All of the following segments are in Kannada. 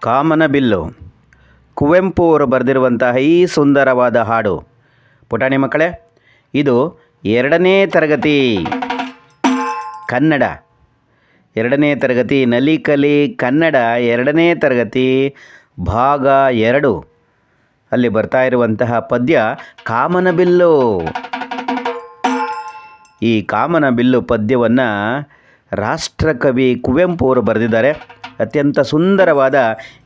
ಕಾಮನಬಿಲ್ಲು ಕುವೆಂಪು ಅವರು ಬರೆದಿರುವಂತಹ ಈ ಸುಂದರವಾದ ಹಾಡು. ಪುಟಾಣಿ ಮಕ್ಕಳೇ, ಇದು ಎರಡನೇ ತರಗತಿ. ಕನ್ನಡ. ಎರಡನೇ ತರಗತಿ ನಲಿಕಲಿ ಕನ್ನಡ, ಎರಡನೇ ತರಗತಿ ಭಾಗ ಎರಡು. ಅಲ್ಲಿ ಬರ್ತಾ ಇರುವಂತಹ ಪದ್ಯ ಕಾಮನಬಿಲ್ಲು ಈ ಕಾಮನಬಿಲ್ಲು ಪದ್ಯವನ್ನು ರಾಷ್ಟ್ರಕವಿ ಕುವೆಂಪು ಅವರು ಬರೆದಿದ್ದಾರೆ. ಅತ್ಯಂತ ಸುಂದರವಾದ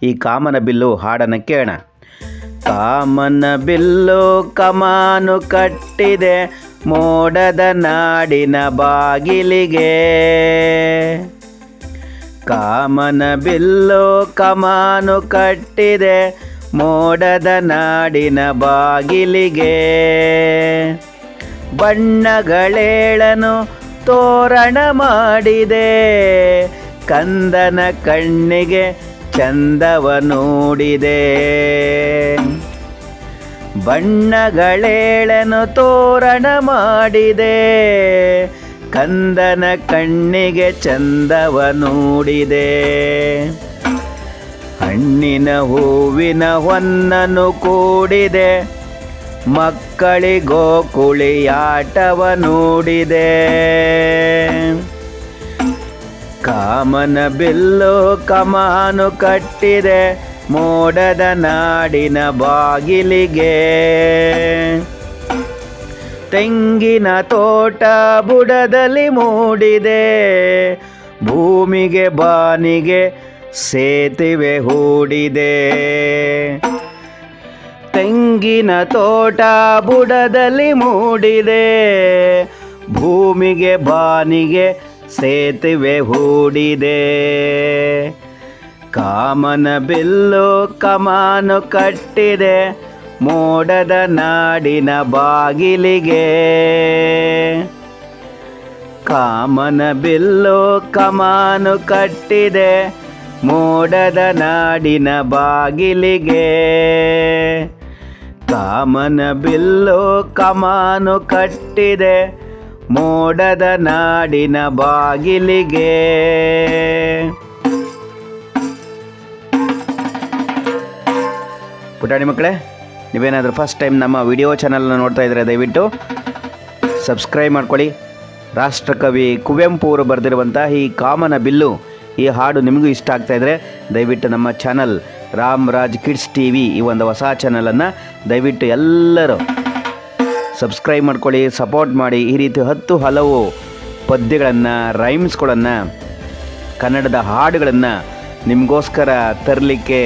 ಈ ಕಾಮನಬಿಲ್ಲು ಹಾಡನ್ನು ಕೇಳೋಣ. ಕಾಮನ ಬಿಲ್ಲು ಕಮಾನು ಕಟ್ಟಿದೆ ಮೋಡದ ನಾಡಿನ ಬಾಗಿಲಿಗೆ. ಕಾಮನ ಬಿಲ್ಲು ಕಮಾನು ಕಟ್ಟಿದೆ ಮೋಡದ ನಾಡಿನ ಬಾಗಿಲಿಗೆ. ಬಣ್ಣಗಳೇಳನು ತೋರಣ ಮಾಡಿದೆ. ಕಂದನ ಕಣ್ಣಿಗೆ ಚಂದವ ನೋಡಿದೆ. ಬಣ್ಣಗಳೇಳನು ತೋರಣ ಮಾಡಿದೆ. ಕಂದನ ಕಣ್ಣಿಗೆ ಚಂದವ ನೋಡಿದೆ. ಹಣ್ಣಿನ ಹೂವಿನ ಹೊನ್ನನು ಕೂಡಿದೆ. ಮಕ್ಕಳಿಗೋ ಕುಳಿಯಾಟವ ನೋಡಿದೆ. ಕಾಮನ ಬಿಲ್ಲು ಕಮಾನು ಕಟ್ಟಿದೆ ಮೋಡದ ನಾಡಿನ ಬಾಗಿಲಿಗೆ. ತೆಂಗಿನ ತೋಟ ಬುಡದಲ್ಲಿ ಮೂಡಿದೆ ಭೂಮಿಗೆ ಬಾನಿಗೆ ಸೇತುವೆ ಹೂಡಿದೆ. ತೆಂಗಿನ ತೋಟ ಬುಡದಲ್ಲಿ ಮೂಡಿದೆ ಭೂಮಿಗೆ ಬಾನಿಗೆ ಸೇತುವೆ ಹೂಡಿದೆ. ಕಾಮನ ಬಿಲ್ಲು ಕಮಾನು ಕಟ್ಟಿದೆ. ಮೋಡದ ನಾಡಿನ ಬಾಗಿಲಿಗೆ. ಕಾಮನ ಬಿಲ್ಲು ಕಮಾನು ಕಟ್ಟಿದೆ. ಮೋಡದ ನಾಡಿನ ಬಾಗಿಲಿಗೆ. ಕಾಮನ ಬಿಲ್ಲು ಕಮಾನು ಕಟ್ಟಿದೆ. ಮೋಡದ ನಾಡಿನ ಬಾಗಿಲಿಗೆ. ಪುಟಾಣಿ ಮಕ್ಕಳೇ, ನೀವೇನಾದರೂ ಫಸ್ಟ್ ಟೈಮ್ ನಮ್ಮ ವಿಡಿಯೋ ಚಾನಲ್ನ ನೋಡ್ತಾ ಇದ್ದರೆ ದಯವಿಟ್ಟು ಸಬ್ಸ್ಕ್ರೈಬ್ ಮಾಡ್ಕೊಳ್ಳಿ. ರಾಷ್ಟ್ರಕವಿ ಕುವೆಂಪು ಅವರು ಬರೆದಿರುವಂಥ ಈ ಕಾಮನ ಬಿಲ್ಲು, ಈ ಹಾಡು ನಿಮಗೂ ಇಷ್ಟ ಆಗ್ತಾ ಇದ್ರೆ ದಯವಿಟ್ಟು ನಮ್ಮ channel Ram Raj kids T V ಈ ಒಂದು ಹೊಸ ಚಾನಲನ್ನು ದಯವಿಟ್ಟು ಎಲ್ಲರೂ ಸಬ್ಸ್ಕ್ರೈಬ್ ಮಾಡ್ಕೊಳ್ಳಿ ಸಪೋರ್ಟ್ ಮಾಡಿ. ಈ ರೀತಿ ಹತ್ತು ಹಲವು ಪದ್ಯಗಳನ್ನು ರೈಮ್ಸ್ಗಳನ್ನು ಕನ್ನಡದ ಹಾಡುಗಳನ್ನು ನಿಮಗೋಸ್ಕರ ತರಲಿಕ್ಕೆ